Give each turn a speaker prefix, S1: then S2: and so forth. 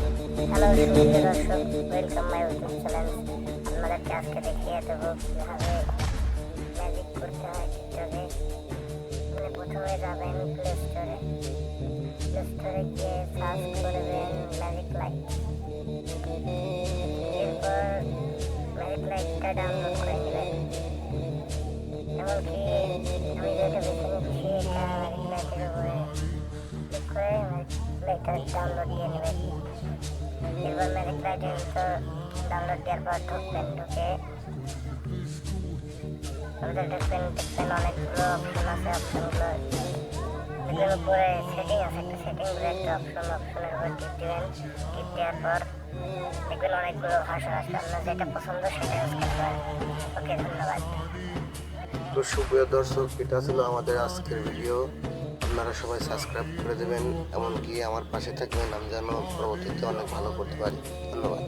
S1: Hello সুন্দর দর্শক welcome my YouTube channel আপনাদেরকে আজকে দেখিয়ে দেবো কীভাবে ম্যাজিক করতে হয় টিকটকে মানে প্রথমে যাবেন প্লে এমনকি লাইটার ডাউনলোড দিয়ে নেবেন এরপর ম্যাজিক ভিতর ডাউনলোড দেওয়ার পর ঢুকবেন ঢুকে আমাদের ঢুকবেন দেখবেন অনেকগুলো অপশন আছে অপশনগুলো এগুলোর উপরে সেটিং আছে একটা সেটিং বলে একটা অপশন অপশনের উপর টিপ দিবেন টিপ দেওয়ার পর দেখবেন অনেকগুলো ভাষা আছে আপনার যেটা পছন্দ সেটা ইউজ ওকে ধন্যবাদ।
S2: তো সুপ্রিয় দর্শক, এটা ছিল আমাদের আজকের ভিডিও আপনারা সবাই সাবস্ক্রাইব করে দেবেন। এমনকি আমার পাশে থাকবেন, আমি যেন পরবর্তীতে অনেক ভালো করতে পারি। ধন্যবাদ।